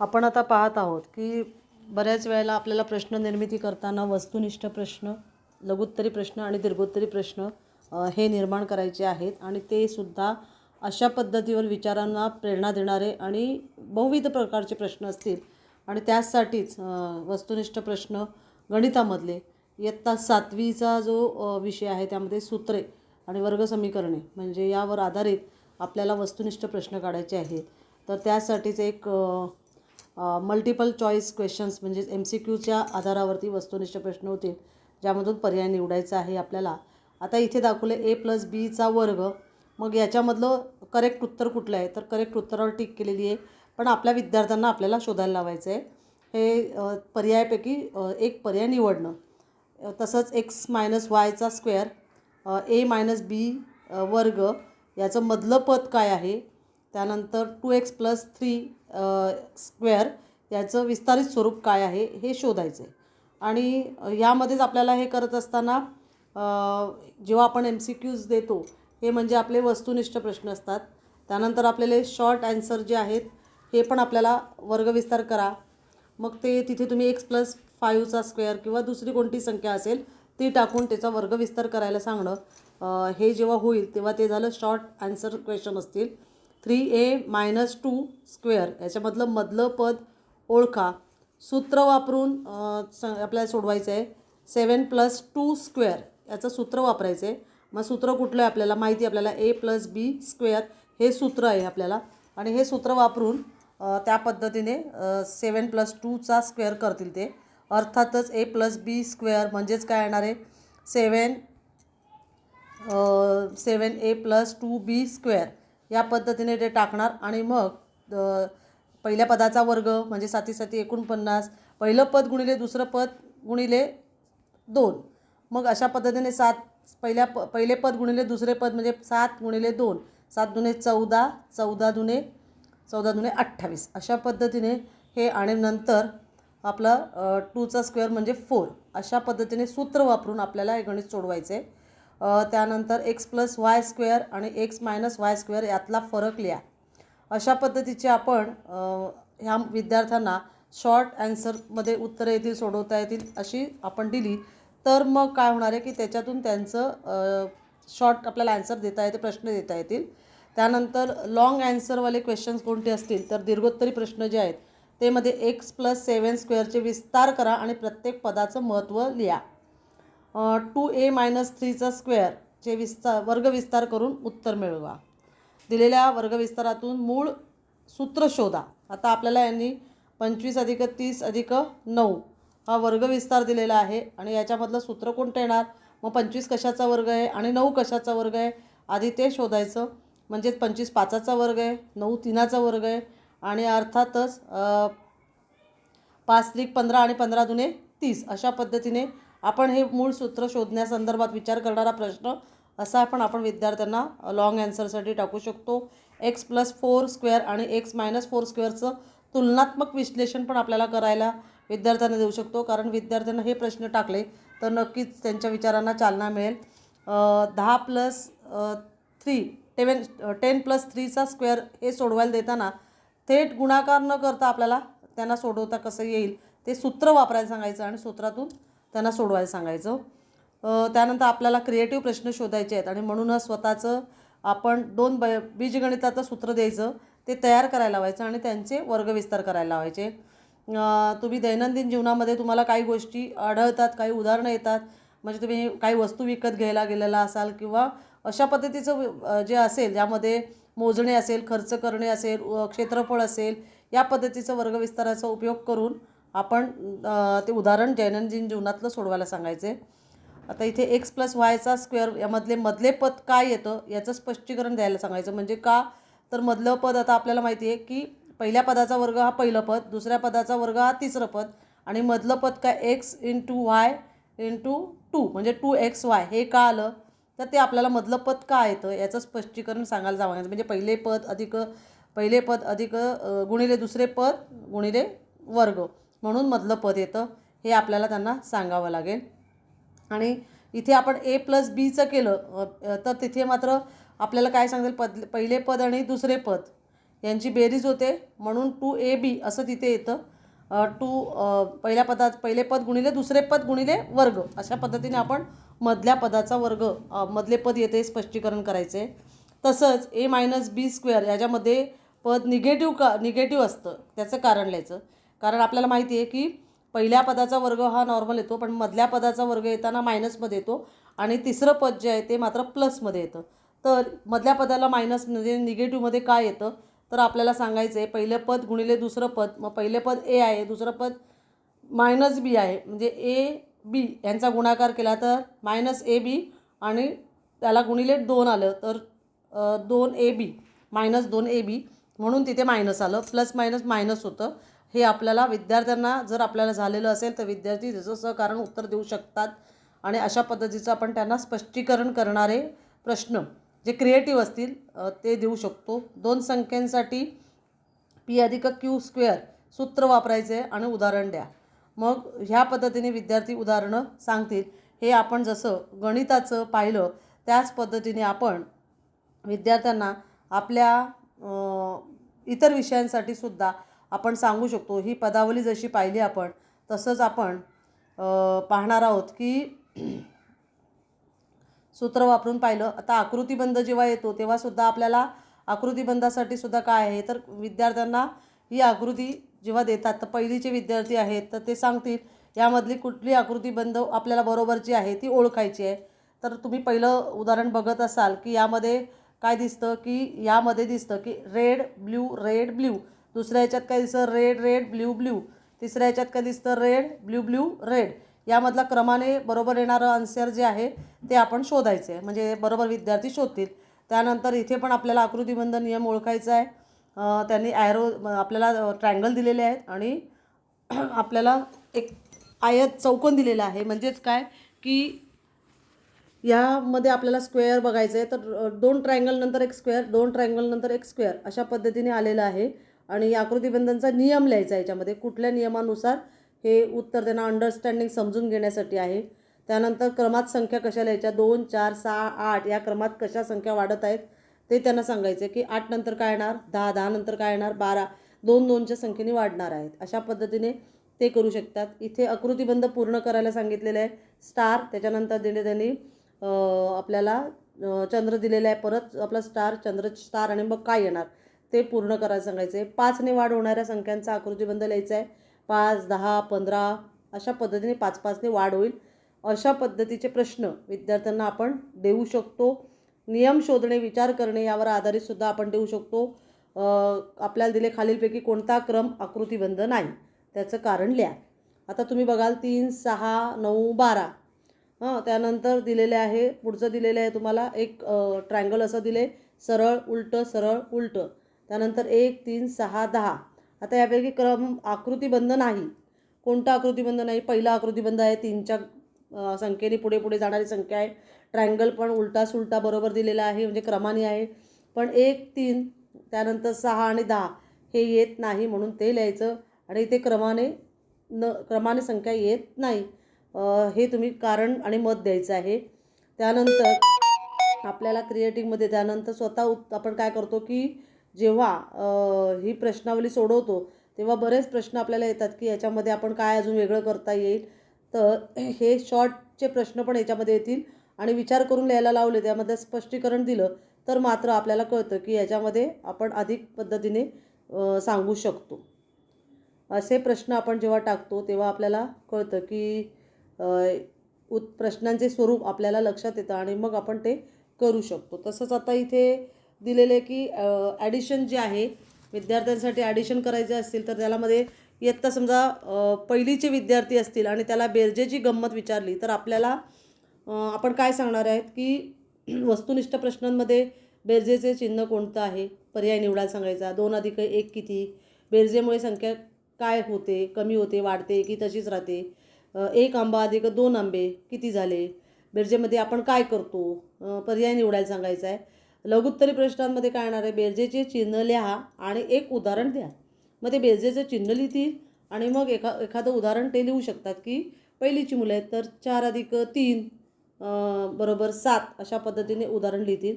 आपण आता पाहत आहोत की बऱ्याच वेळेला आपल्याला प्रश्न निर्मिती करताना वस्तुनिष्ठ प्रश्न लघुत्तरी प्रश्न आणि दीर्घोत्तरी प्रश्न हे निर्माण करायचे आहेत आणि ते सुद्धा अशा पद्धतीवर विचारांना प्रेरणा देणारे आणि बहुविध प्रकारचे प्रश्न असतील. आणि त्यासाठीच वस्तुनिष्ठ प्रश्न गणितामधले इयत्ता सातवीचा जो विषय आहे त्यामध्ये सूत्रे आणि वर्गसमीकरणे म्हणजे यावर आधारित आपल्याला वस्तुनिष्ठ प्रश्न काढायचे आहेत. तर त्यासाठीच एक मल्टिपल चॉईस क्वेश्चन्स म्हणजेच एम सी क्यूच्या आधारावरती वस्तुनिष्ठ प्रश्न होतील ज्यामधून पर्याय निवडायचा आहे आपल्याला. आता इथे दाखवले ए प्लस बीचा वर्ग. मग याच्यामधलं करेक्ट उत्तर कुठलं आहे? तर करेक्ट उत्तरावर टिक केलेली आहे. पण आपल्या विद्यार्थ्यांना आपल्याला शोधायला लावायचं आहे हे पर्यायापैकी एक पर्याय निवडणं. तसंच एक्स मायनस वायचा स्क्वेअर ए मायनस बी वर्ग याचं मधलं पद काय आहे? त्यानंतर two X plus three square याचं विस्तारित स्वरूप काय आहे हे शोधायचं आहे आणि यामध्येच आपल्याला हे करत असताना जेव्हा आपण एम सी क्यूज देतो हे म्हणजे आपले वस्तुनिष्ठ प्रश्न असतात. त्यानंतर आपल्याला शॉर्ट ॲन्सर जे आहेत हे पण आपल्याला वर्गविस्तार करा. मग ते तिथे तुम्ही एक्स प्लस फाईव्हचा स्क्वेअर किंवा दुसरी कोणती संख्या असेल ती टाकून त्याचा वर्गविस्तार करायला सांगणं हे जेव्हा होईल तेव्हा ते झालं शॉर्ट ॲन्सर क्वेश्चन असतील. Three A minus two square. याच्यामधलं मधलं पद ओळखा. सूत्र वापरून स आपल्याला सोडवायचं आहे सेवन प्लस टू स्क्वेअर. याचं सूत्र वापरायचं आहे मग सूत्र कुठलं आहे आपल्याला माहिती आहे? आपल्याला ए प्लस बी स्क्वेअर हे सूत्र आहे आपल्याला. आणि हे सूत्र वापरून त्या पद्धतीने सेवन प्लस टूचा स्क्वेअर करतील ते. अर्थातच ए प्लस बी स्क्वेअर म्हणजेच काय येणार आहे? Seven seven A plus two B square. या पद्धतीने ते टाकणार आणि मग पहिल्या पदाचा वर्ग म्हणजे साती साती एकोणपन्नास पहिलं पद गुणिले दुसरं पद गुणिले दोन. मग अशा पद्धतीने सात पहिल्या प पहिले पद गुणिले दुसरे पद म्हणजे सात गुणिले दोन. सात दुने चौदा चौदा दुने चौदा दुने अठ्ठावीस. अशा पद्धतीने हे आणि नंतर आपलं टूचा स्क्वेअर म्हणजे फोर. अशा पद्धतीने सूत्र वापरून आपल्याला हे गणित सोडवायचे आहे त्यानंतर एक्स प्लस वाय स्क्वेअर आणि एक्स मायनस वाय स्क्वेअर यातला फरक लिहा. अशा पद्धतीचे आपण ह्या विद्यार्थ्यांना शॉर्ट ॲन्सरमध्ये उत्तरं येतील सोडवता येतील अशी आपण दिली. तर मग काय होणार आहे की त्याच्यातून त्यांचं शॉर्ट आपल्याला ॲन्सर देता येते प्रश्न देता येतील. त्यानंतर लाँग ॲन्सरवाले क्वेश्चन्स कोणते असतील तर दीर्घोत्तरी प्रश्न जे आहेत ते मध्ये एक्स प्लस सेवन स्क्वेअरचे विस्तार करा आणि प्रत्येक पदाचं महत्त्व लिहा. टू ए मायनस थ्रीचा स्क्वेअरचे विस्तार वर्गविस्तार करून उत्तर मिळवा. दिलेल्या वर्गविस्तारातून मूळ सूत्र शोधा. आता आपल्याला यांनी पंचवीस अधिक तीस अधिक नऊ हा वर्गविस्तार दिलेला आहे आणि याच्यामधलं सूत्र कोणतं येणार? मग पंचवीस कशाचा वर्ग आहे आणि नऊ कशाचा वर्ग आहे? आधी ते शोधायचं. म्हणजेच पंचवीस पाचाचा वर्ग आहे नऊ तीनाचा वर्ग आहे आणि अर्थातच पाच त्रिक पंधरा आणि पंधरा दुने तीस अशा पद्धतीने आपण हे मूळ सूत्र शोधण्यासंदर्भात विचार करणारा प्रश्न असा पण आपण विद्यार्थ्यांना लॉंग ॲन्सरसाठी टाकू शकतो. एक्स प्लस फोर स्क्वेअर आणि एक्स मायनस फोर स्क्वेअरचं तुलनात्मक विश्लेषण पण आपल्याला करायला विद्यार्थ्यांना देऊ शकतो. कारण विद्यार्थ्यांना हे प्रश्न टाकले तर नक्कीच त्यांच्या विचारांना चालना मिळेल. दहा plus three ten ten plus थ्रीचा square हे सोडवायला देताना थेट गुणाकार न करता आपल्याला त्यांना सोडवता कसं येईल ते सूत्र वापरायला सांगायचं आणि सूत्रातून त्यांना सोडवायला सांगायचं. त्यानंतर आपल्याला क्रिएटिव्ह प्रश्न शोधायचे आहेत आणि म्हणूनच स्वतःचं आपण दोन ब बीजगणिताचं सूत्र द्यायचं ते तयार करायला लावायचं आणि त्यांचे वर्गविस्तार करायला लावायचे. तुम्ही दैनंदिन जीवनामध्ये तुम्हाला काही गोष्टी आढळतात काही उदाहरणं येतात. म्हणजे तुम्ही काही वस्तू विकत घ्यायला गेलेला असाल किंवा अशा पद्धतीचं जे असेल ज्यामध्ये मोजणे असेल खर्च करणे असेल व क्षेत्रफळ असेल या पद्धतीचं वर्गविस्ताराचा उपयोग करून आपण ते उदाहरण दैनंदिन जीवनातलं सोडवायला सांगायचे. आता इथे एक्स प्लस वायचा स्क्वेअर यामधले मधले पद काय येतं याचं स्पष्टीकरण द्यायला सांगायचं. म्हणजे का? तर मधलं पद आता आपल्याला माहिती आहे की पहिल्या पदाचा वर्ग हा पहिलं पद दुसऱ्या पदाचा वर्ग हा तिसरं पद आणि मधलं पद काय? X into Y into two म्हणजे टू एक्स वाय. हे का आलं? तर ते आपल्याला मधलं पद का येतं याचं स्पष्टीकरण सांगायला सांगायचं. म्हणजे पहिले पद अधिक पहिले पद अधिक गुणिले दुसरे पद गुणिले वर्ग. म्हणून मधलं पद येतं हे आपल्याला त्यांना सांगावं लागेल. आणि इथे आपण ए प्लस बीचं केलं तर तिथे मात्र आपल्याला काय सांगेल पद पहिले पद आणि दुसरे पद. यांची बेरीज होते म्हणून टू ए बी असं तिथे येतं. टू पहिल्या पदात पहिले पद गुणिले दुसरे पद गुणिले वर्ग. अशा पद्धतीने आपण मधल्या पदाचा वर्ग मधले पद येते स्पष्टीकरण करायचे. आहे तसंच ए मायनस बी स्क्वेअर याच्यामध्ये पद निगेटिव्ह का निगेटिव्ह असतं त्याचं कारण लिहायचं. कारण आपल्याला माहिती आहे की पहिल्या पदाचा वर्ग हा नॉर्मल येतो पण मधल्या पदाचा वर्ग येताना मायनसमध्ये येतो आणि तिसरं पद जे आहे ते मात्र प्लसमध्ये येतं. तर मधल्या पदाला मायनस म्हणजे निगेटिव्हमध्ये काय येतं? तर आपल्याला सांगायचं आहे पहिलं पद गुणिले दुसरं पद मग पहिले पद ए आहे दुसरं पद मायनस बी आहे. म्हणजे ए बी यांचा गुणाकार केला तर मायनस ए बी आणि त्याला गुणिले दोन आलं तर दोन ए बी मायनस दोन ए बी म्हणून तिथे मायनस आलं. प्लस मायनस मायनस होतं. हे आपल्याला विद्यार्थ्यांना जर आपल्याला झालेलं असेल तर विद्यार्थी त्याचं सहकारण उत्तर देऊ शकतात. आणि अशा पद्धतीचं आपण त्यांना स्पष्टीकरण करणारे प्रश्न जे क्रिएटिव्ह असतील ते देऊ शकतो. दोन संख्यांसाठी पी अधिक क्यू स्क्वेअर सूत्र वापरायचे आणि उदाहरण द्या. मग ह्या पद्धतीने विद्यार्थी उदाहरणं सांगतील. हे आपण जसं गणिताचं पाहिलं त्याच पद्धतीने आपण विद्यार्थ्यांना आपल्या इतर विषयांसाठी सुद्धा आपण सांगू शकतो ही पदावली जशी पाहिली आपण तसंच आपण पाहणार आहोत की सूत्र वापरून पाहिलं. आता आकृतिबंध जेव्हा येतो तेव्हासुद्धा आपल्याला आकृतिबंधासाठी सुद्धा काय आहे? तर विद्यार्थ्यांना ही आकृती जेव्हा देतात तर पहिलीचे विद्यार्थी आहेत तर ते सांगतील यामधली कुठली आकृतिबंध आपल्याला बरोबरची आहे ती ओळखायची आहे. तर तुम्ही पहिलं उदाहरण बघत असाल की यामध्ये काय दिसतं की यामध्ये दिसतं की रेड ब्ल्यू रेड ब्ल्यू दुसऱ्या ह्याच्यात काय दिसतं? रेड रेड ब्ल्यू ब्ल्यू तिसऱ्या ह्याच्यात काय दिसतं? रेड ब्ल्यू ब्ल्यू रेड यामधला क्रमाने बरोबर येणारं आन्सर जे आहे ते आपण शोधायचं आहे म्हणजे बरोबर विद्यार्थी शोधतील. त्यानंतर इथे पण आपल्याला आकृतीबंध नियम ओळखायचा आहे. त्यांनी ॲरो आपल्याला ट्रँगल दिलेले आहेत आणि आपल्याला एक आयत चौकोन दिलेला आहे. म्हणजेच काय? की यामध्ये आपल्याला स्क्वेअर बघायचं आहे तर दोन ट्रायंगल नंतर एक स्क्वेअर दोन ट्रायंगल नंतर एक स्क्वेअर अशा पद्धतीने आलेलं आहे. आणि या नियम लिहायचा याच्यामध्ये. कुठल्या नियमानुसार हे उत्तर त्यांना अंडरस्टँडिंग समजून घेण्यासाठी आहे. त्यानंतर क्रमात संख्या कशा लिहायच्या? दोन चार सहा आठ. या क्रमात कशा संख्या वाढत आहेत? ते त्यांना सांगायचं की आठ नंतर काय येणार? दहा दहा नंतर काय येणार? बारा. दोन दोनच्या संख्येने वाढणार आहेत. अशा पद्धतीने ते करू शकतात. इथे आकृतीबंध पूर्ण करायला सांगितलेलं आहे. स्टार त्याच्यानंतर दिले त्यांनी आपल्याला चंद्र दिलेला आहे. परत आपला स्टार चंद्र स्टार आणि मग काय येणार? ते पूर्ण करायला सांगायचं. आहे पाचने वाढ होणाऱ्या संख्यांचा आकृतीबंध लिहायचा आहे. पाच दहा पंधरा अशा पद्धतीने पाच पाचने वाढ होईल. अशा पद्धतीचे प्रश्न विद्यार्थ्यांना आपण देऊ शकतो. नियम शोधणे विचार करणे यावर आधारितसुद्धा आपण देऊ शकतो. आपल्याला दिले खालीलपैकी कोणता क्रम आकृतीबंध नाही. त्याचं कारण लिहा. आता तुम्ही बघाल तीन सहा नऊ बारा. हां त्यानंतर दिलेले आहे पुढचं दिलेलं आहे तुम्हाला एक ट्रायंगल असं दिले. सरळ उलटं सरळ उलटं. त्यानंतर एक तीन सहा दहा. आता यापैकी क्रम आकृतीबंध नाही. कोणता आकृतीबंध नाही? पहिला आकृतीबंध आहे. तीनच्या संख्येने पुढे पुढे जाणारी संख्या आहे. ट्रँगल पण उलटा सुलटा बरोबर दिलेला आहे म्हणजे क्रमाने आहे. पण एक तीन त्यानंतर सहा आणि दहा हे येत नाही म्हणून ते लिहायचं आणि इथे क्रमाने न क्रमाने संख्या येत नाही. हे तुम्ही कारण आणि मत द्यायचं आहे. त्यानंतर आपल्याला क्रिएटिंगमध्ये त्यानंतर स्वतः उत आपण काय करतो की जेव्हा ही प्रश्नावली सोडवतो तेव्हा बरेच प्रश्न आपल्याला येतात की याच्यामध्ये आपण काय अजून वेगळं करता येईल. तर हे शॉर्टचे प्रश्न पण याच्यामध्ये येतील आणि विचार करून लिहायला लावले त्यामध्ये स्पष्टीकरण दिलं तर मात्र आपल्याला कळतं की याच्यामध्ये आपण अधिक पद्धतीने सांगू शकतो. असे प्रश्न आपण जेव्हा टाकतो तेव्हा आपल्याला कळतं की उत् उत प्रश्नांचे स्वरूप आपल्याला लक्षात येतं आणि मग आपण ते करू शकतो. तसंच आता इथे दिलेले की ॲडिशन जे आहे विद्यार्थ्यांसाठी ॲडिशन करायचे असतील तर त्यालामध्ये इयत्ता समजा पहिलीचे विद्यार्थी असतील आणि त्याला बेरजेची गंमत विचारली तर आपल्याला आपण काय सांगणार आहेत की वस्तुनिष्ठ प्रश्नांमध्ये बेरजेचे चिन्ह कोणतं आहे? पर्याय निवडायला सांगायचा. दोन अधिक एक किती? बेरजेमुळे संख्या काय होते? कमी होते वाढते की तशीच राहते? एक आंबा अधिक दोन आंबे किती झाले? बेरजेमध्ये आपण काय करतो? पर्याय निवडायला सांगायचा आहे. लघुत्तरी प्रश्नांमध्ये काय येणार आहे? बेरजेचे चिन्ह लिहा आणि एक उदाहरण द्या. मग ते बेरजेचं चिन्ह लिहितील आणि मग एका एखादं उदाहरण ते लिहू शकतात की पहिलीची मुलं आहेत तर चार अधिक तीन बरोबर सात अशा पद्धतीने उदाहरण लिहितील.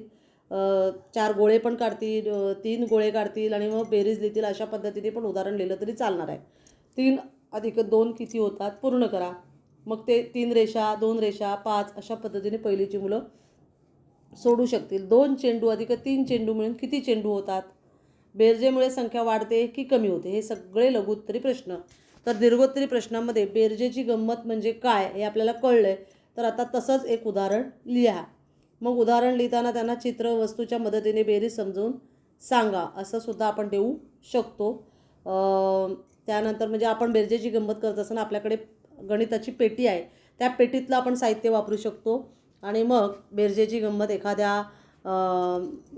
चार गोळे पण काढतील तीन गोळे काढतील आणि मग बेरीज लिहितील अशा पद्धतीने पण उदाहरण लिहिलं तरी चालणार आहे. तीन अधिक दोन किती होतात? पूर्ण करा. मग ते तीन रेषा दोन रेषा पाच अशा पद्धतीने पहिलीची मुलं सोडू शकतील. दोन चेंडू अधिक तीन चेंडू मिळून किती चेंडू होतात? बेरजेमुळे संख्या वाढते की कमी होते? हे सगळे लघुत्तरी प्रश्न. तर दीर्घोत्तरी प्रश्नामध्ये बेरजेची गंमत म्हणजे काय हे आपल्याला कळलं आहे तर आता तसंच एक उदाहरण लिहा. मग उदाहरण लिहिताना त्यांना चित्र वस्तूच्या मदतीने बेरीज समजवून सांगा. असं सुद्धा आपण देऊ शकतो. त्यानंतर म्हणजे आपण बेरजेची गंमत करत असताना आपल्याकडे गणिताची पेटी आहे. त्या पेटीतलं आपण साहित्य वापरू शकतो. आणि मग बेरजेची गंमत एखाद्या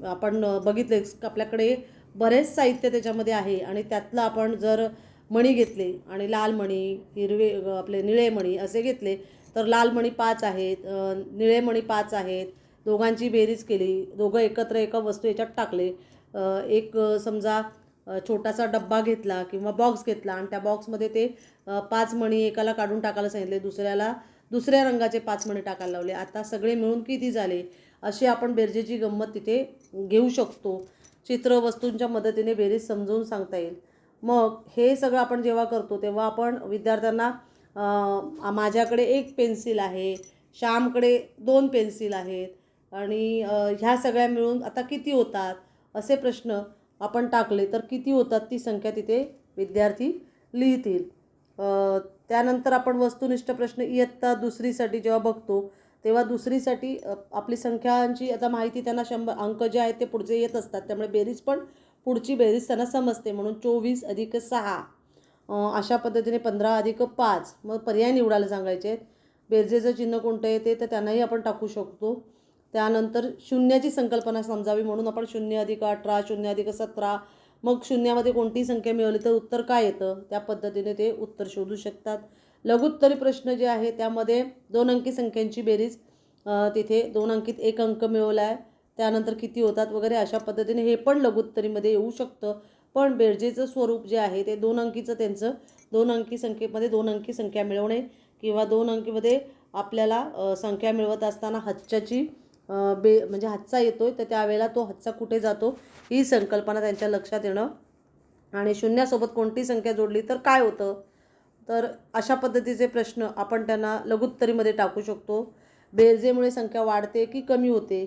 आपण बघितले आपल्याकडे बरेच साहित्य त्याच्यामध्ये आहे आणि त्यातलं आपण जर मणी घेतले आणि लाल मणी हिरवे आपले निळे मणी असे घेतले तर लाल मणी पाच आहेत निळे मणी पाच आहेत दोघांची बेरीज केली दोघं एकत्र एका वस्तू याच्यात टाकले एक समजा छोटासा डब्बा घेतला किंवा बॉक्स घेतला आणि त्या बॉक्समध्ये ते पाच मणी एकाला काढून टाकायला सांगितले दुसऱ्याला दुसऱ्या रंगाचे पाच मणी टाकायला लावले. आता सगळे मिळून किती झाले? अशी आपण बेरजेची गंमत तिथे घेऊ शकतो. चित्र वस्तूंच्या मदतीने बेरीज समजवून सांगता येईल. मग हे सगळं आपण जेव्हा करतो तेव्हा आपण विद्यार्थ्यांना माझ्याकडे एक पेन्सिल आहे श्यामकडे दोन पेन्सिल आहेत आणि ह्या सगळ्या मिळून आता किती होतात? असे प्रश्न आपण टाकले तर किती होतात ती संख्या तिथे विद्यार्थी लिहितील. त्यानंतर आपण वस्तुनिष्ठ प्रश्न इयत्ता दुसरीसाठी जेव्हा बघतो तेव्हा दुसरीसाठी आपली संख्यांची आता माहिती त्यांना शंभर अंक जे आहेत ते पुढचे येत असतात. त्यामुळे बेरीज पण पुढची बेरीज त्यांना समजते. म्हणून चोवीस अधिक सहा अशा पद्धतीने पंधरा अधिक पाच मग पर्याय निवडायला सांगायचे. आहेत बेरजेचं चिन्ह कोणतं येते तर त्यांनाही आपण टाकू शकतो. त्यानंतर शून्याची संकल्पना समजावी म्हणून आपण शून्य अधिक अठरा शून्य अधिक सतरा मग शून्यामध्ये कोणती संख्या मिळवली तर उत्तर काय येतं? त्या पद्धतीने ते उत्तर शोधू शकतात. लघुत्तरी प्रश्न जे आहे त्यामध्ये दोन अंकी संख्यांची बेरीज तिथे दोन अंकीत एक अंक मिळवला आहे त्यानंतर किती होतात वगैरे अशा पद्धतीने हे पण लघुत्तरीमध्ये येऊ शकतं. पण बेरजेचं स्वरूप जे आहे ते दोन अंकीचं त्यांचं दोन अंकी संख्येमध्ये दोन अंकी संख्या मिळवणे किंवा दोन अंकीमध्ये आपल्याला संख्या मिळवत असताना हच्च्याची बे म्हणजे हातचा येतो आहे तर त्यावेळेला तो हातचा कुठे जातो ही संकल्पना त्यांच्या लक्षात येणं. आणि शून्यासोबत कोणती संख्या जोडली तर काय होतं? तर अशा पद्धतीचे प्रश्न आपण त्यांना लघुत्तरीमध्ये टाकू शकतो. बेरजेमुळे संख्या वाढते की कमी होते?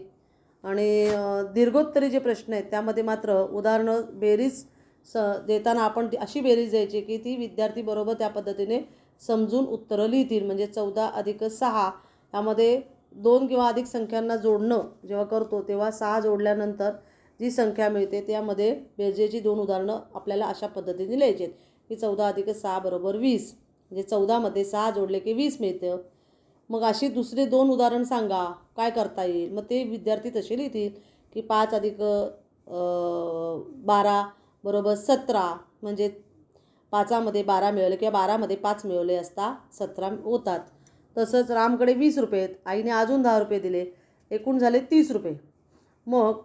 आणि दीर्घोत्तरी जे प्रश्न आहेत त्यामध्ये मात्र उदाहरणं बेरीज स देताना आपण ती अशी बेरीज द्यायची की ती विद्यार्थी बरोबर त्या पद्धतीने समजून उत्तरं लिहितील. म्हणजे चौदा अधिक सहा यामध्ये दोन किंवा अधिक संख्यांना जोडणं जेव्हा करतो तेव्हा सहा जोडल्यानंतर जी संख्या मिळते त्यामध्ये बेरजेची दोन उदाहरणं आपल्याला अशा पद्धतीने लिहायची आहेत. की चौदा अधिक सहा बरोबर वीस. म्हणजे चौदामध्ये सहा जोडले की वीस मिळतं. मग अशी दुसरे दोन उदाहरण सांगा. काय करता येईल? मग ते विद्यार्थी तसे लिहितील की पाच अधिक बारा बरोबर सतरा. म्हणजे पाचामध्ये बारा मिळवले किंवा बारामध्ये पाच मिळवले असता सतरा होतात. तसंच रामकडे वीस रुपये आहेत. आईने अजून दहा रुपये दिले. एकूण झाले तीस रुपये. मग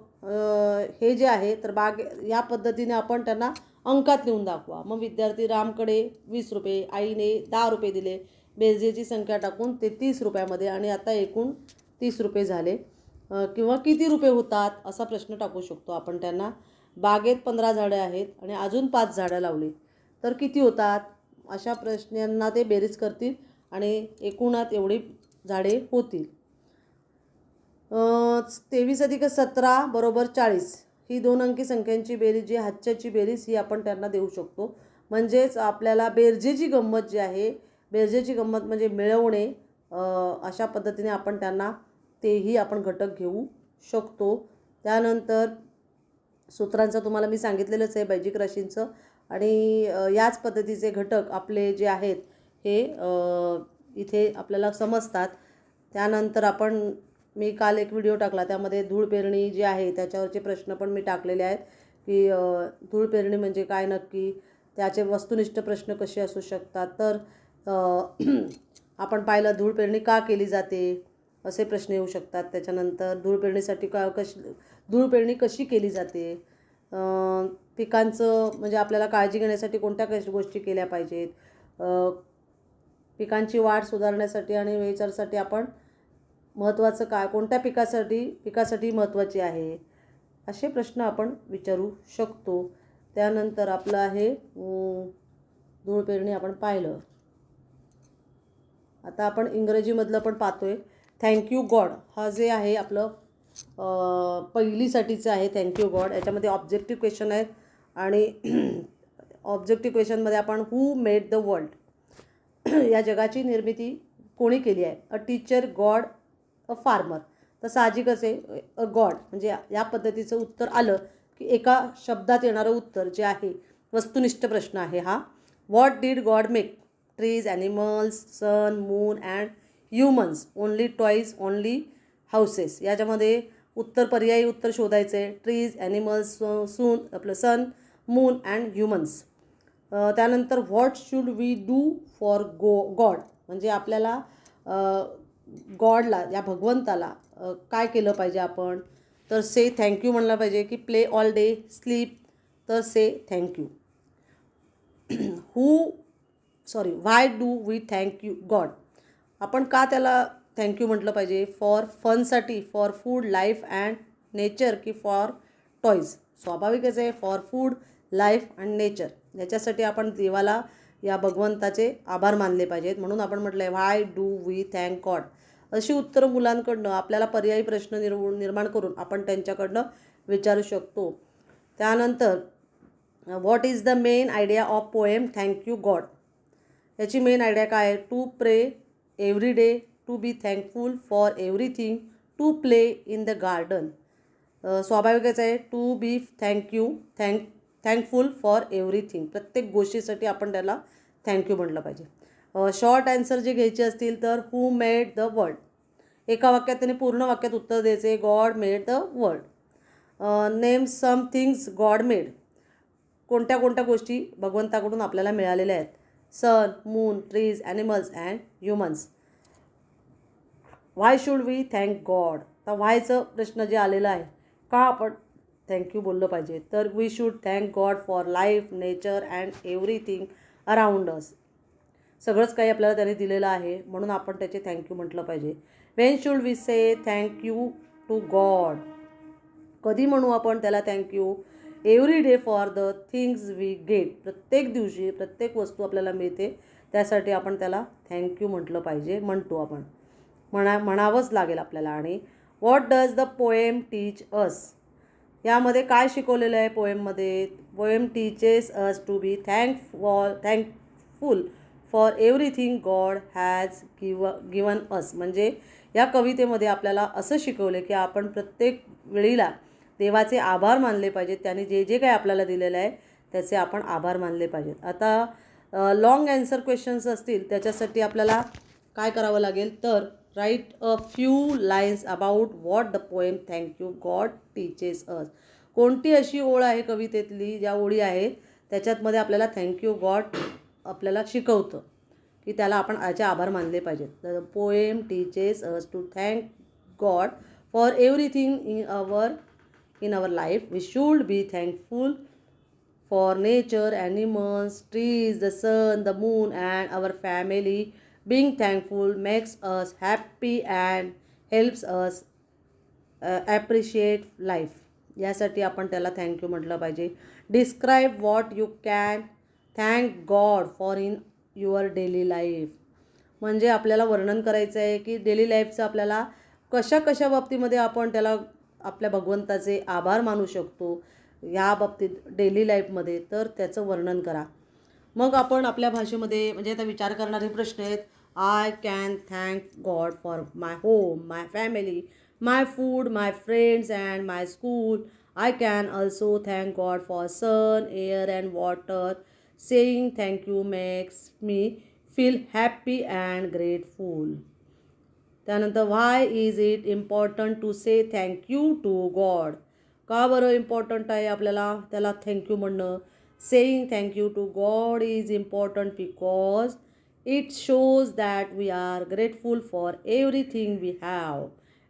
हे जे आहे तर बाग या पद्धतीने आपण त्यांना अंकात लिहून दाखवा. मग विद्यार्थी रामकडे वीस रुपये आईने दहा रुपये दिले. बेरजेची संख्या टाकून ते तीस रुपयामध्ये आणि आता एकूण तीस रुपये झाले. किंवा किती रुपये होतात असा प्रश्न टाकू शकतो आपण त्यांना. बागेत पंधरा झाडं आहेत आणि अजून पाच झाडं लावली. तर किती होतात? अशा प्रश्नांना ते बेरीज करतील. आणि एकूणात एवढी झाडे होतील. तेवीस अधिक सतरा बरोबर चाळीस ही दोन अंकी संख्यांची बेरीज जी हातच्याची बेरीज ही आपण त्यांना देऊ शकतो. म्हणजेच आपल्याला बेरजेची गंमत जी आहे बेरजेची गंमत म्हणजे मिळवणे अशा पद्धतीने आपण त्यांना तेही आपण घटक घेऊ शकतो. त्यानंतर सूत्रांचं तुम्हाला मी सांगितलेलंच आहे बैजिक राशींचं. आणि याच पद्धतीचे घटक आपले जे आहेत हे इथे आपल्याला समजतात. त्यानंतर आपण मी काल एक व्हिडिओ टाकला त्यामध्ये धूळ पेरणी जी आहे त्याच्यावरचे प्रश्न पण मी टाकलेले आहेत की धूळ पेरणी म्हणजे काय नक्की? त्याचे वस्तुनिष्ठ प्रश्न कसे असू शकतात? तर आपण पाहिलं धूळ पेरणी का केली जाते? असे प्रश्न येऊ शकतात. त्याच्यानंतर धूळ पेरणीसाठी का कशी धूळ पेरणी कशी केली जाते? पिकांचं म्हणजे आपल्याला काळजी घेण्यासाठी कोणत्या कश गोष्टी केल्या पाहिजेत? पिकांची वाढ सुधारण्यासाठी आणि वेचारसाठी आपण महत्त्वाचं काय कोणत्या पिकासाठी पिकासाठी महत्त्वाची आहे? असे प्रश्न आपण विचारू शकतो. त्यानंतर आपलं आहे धूळ पेरणी आपण पाहिलं. आता आपण इंग्रजीमधलं पण पाहतोय. थँक्यू गॉड हा जे आहे आपलं पहिलीसाठीचं आहे थँक्यू गॉड याच्यामध्ये ऑब्जेक्टिव्ह क्वेश्चन आहेत. आणि ऑब्जेक्टिव्ह क्वेश्चनमध्ये आपण हू मेड द वर्ल्ड या जगाची निर्मिती कोणी केली आहे? A teacher God a farmer तर साहजिकच आहे अ गॉड म्हणजे या- पद्धतीचं उत्तर आलं की एका शब्दात येणारं उत्तर जे आहे वस्तुनिष्ठ प्रश्न आहे हा. What did God make trees animals sun moon and humans only toys only houses याच्यामध्ये उत्तर पर्यायी उत्तर शोधायचं. आहे ट्रीज ॲनिमल्स सून आपलं सन मून अँड ह्युमन्स त्यानंतर what should we do for go God? म्हणजे आपल्याला गॉडला या भगवंताला काय केलं पाहिजे आपण? तर से थँक्यू म्हणलं पाहिजे की प्ले ऑल डे स्लीप तर say thank you who sorry why do we thank you God? आपण का त्याला थँक्यू म्हटलं पाहिजे? For फनसाठी for food life and nature की फॉर टॉईज? स्वाभाविकच आहे for food life and nature. याच्यासाठी आपण देवाला या भगवंताचे आभार मानले पाहिजेत. म्हणून आपण म्हटलं आहे why do we thank God अशी उत्तरं मुलांकडनं आपल्याला पर्यायी प्रश्न निर्व निर्माण करून आपण त्यांच्याकडनं विचारू शकतो. त्यानंतर what is the main idea of poem thank you God याची मेन आयडिया काय आहे? To pray every day to be thankful for everything to play in the garden स्वाभाविकच आहे to be thank you thank thankful for everything प्रत्येक गोष्टीसाठी आपण त्याला thank you म्हटलं पाहिजे. शॉर्ट आन्सर जे घ्यायचे असतील तर हू मेड द वर्ल्ड एका वाक्यात त्याने पूर्ण वाक्यात उत्तर द्यायचे God made the world name some things God made कोणत्या कोणत्या गोष्टी भगवंताकडून आपल्याला मिळालेल्या आहेत? Sun moon trees animals and humans why should we thank God तर व्हायचं प्रश्न जे आलेला आहे का आपण थँक्यू बोललं पाहिजे. तर we should thank God for life nature and everything around us सगळंच काही आपल्याला त्याने दिलेलं आहे म्हणून आपण त्याचे थँक्यू म्हटलं पाहिजे. When should we say thank you to God कधी म्हणू आपण त्याला thank you every day for the things we get प्रत्येक दिवशी प्रत्येक वस्तू आपल्याला मिळते त्यासाठी आपण त्याला थँक्यू म्हटलं पाहिजे म्हणतो आपण. म्हणा म्हणावंच लागेल आपल्याला. आणि what does the poem teach us यामध्ये काय शिकवलेलं आहे पोएममध्ये? Poem teaches us to be thank for thankful for everything God has give given us म्हणजे या कवितेमध्ये आपल्याला असं शिकवलं की आपण प्रत्येक वेळीला देवाचे आभार मानले पाहिजेत. त्याने जे जे काही आपल्याला दिलेलं आहे त्याचे आपण आभार मानले पाहिजेत. आता लॉंग ॲन्सर क्वेश्चन्स असतील त्याच्यासाठी आपल्याला काय करावं लागेल? तर write a few lines about what the poem thank you God teaches us कोणती अशी ओळ आहे कवितेतली? ज्या ओळी आहेत त्याच्यातमध्ये आपल्याला थँक्यू गॉड आपल्याला शिकवतं की त्याला आपण याचे आभार मानले पाहिजेत. The poem teaches us to thank God for everything in our in our life we should be thankful for nature animals trees the sun the moon and our family being thankful makes us happy and helps us uh, appreciate life यासाठी आपण त्याला thank you म्हटलं पाहिजे. Describe what you can thank God for in your daily life म्हणजे आपल्याला वर्णन करायचं आहे की डेली लाईफचं आपल्याला कशा कशा बाबतीमध्ये आपण त्याला आपल्या भगवंताचे आभार मानू शकतो या बाबतीत डेली लाईफमध्ये तर त्याचं वर्णन करा. मग आपण आपल्या भाषेमध्ये म्हणजे आता विचार करणारे प्रश्न आहेत I can thank God for my home my family my food my friends and my school I can also thank God for sun air and water saying thank you makes me feel happy and grateful त्यानंतर why is it important to say thank you to God का बरं important आहे आपल्याला त्याला thank you म्हणणं saying thank you to God is important because it shows that we are grateful for everything we have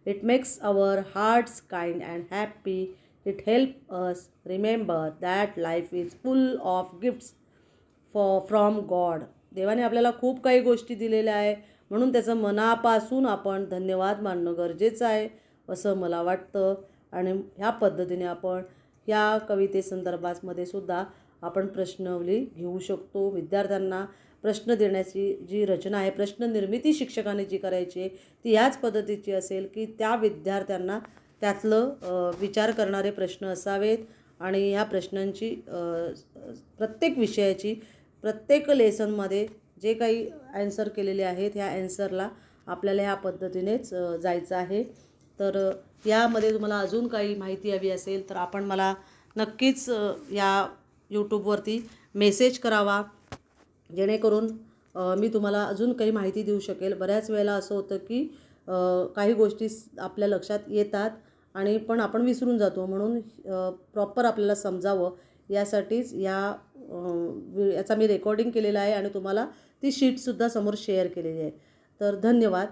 it makes our hearts kind and happy it help us remember that life is full of gifts for from God देवाने आपल्याला खूप काही गोष्टी दिलेल्या आहे. म्हणून त्याचं मनापासून आपण धन्यवाद मानणं गरजेचं आहे असं मला वाटतं. आणि ह्या पद्धतीने आपण ह्या कवितेसंदर्भामध्ये सुद्धा आपण प्रश्नावली घेऊ शकतो. विद्यार्थ्यांना प्रश्न देण्याची जी रचना आहे प्रश्न निर्मिती शिक्षकाने जी करायची आहे ती याच पद्धतीची असेल की त्या विद्यार्थ्यांना त्यातलं विचार करणारे प्रश्न असावेत आणि ह्या प्रश्नांची प्रत्येक विषयाची प्रत्येक लेसनमध्ये जे काही ॲन्सर केलेले आहेत ह्या ॲन्सरला आपल्याला ह्या पद्धतीनेच जायचं आहे. तर यामध्ये तुम्हाला अजून काही माहिती हवी असेल तर आपण मला नक्कीच या यूट्यूबवरती मेसेज करावा. जेणेकरून मी तुम्हाला अजून काही माहिती देऊ शकेल. बऱ्याच वेळेला असं होतं की काही गोष्टी आपल्या लक्षात येतात आणि पण आपण विसरून जातो. म्हणून प्रॉपर आपल्याला समजावं. यासाठीच या याचा मी रेकॉर्डिंग केलेला आहे आणि तुम्हाला ती शीटसुद्धा समोर शेअर केलेली आहे. तर धन्यवाद.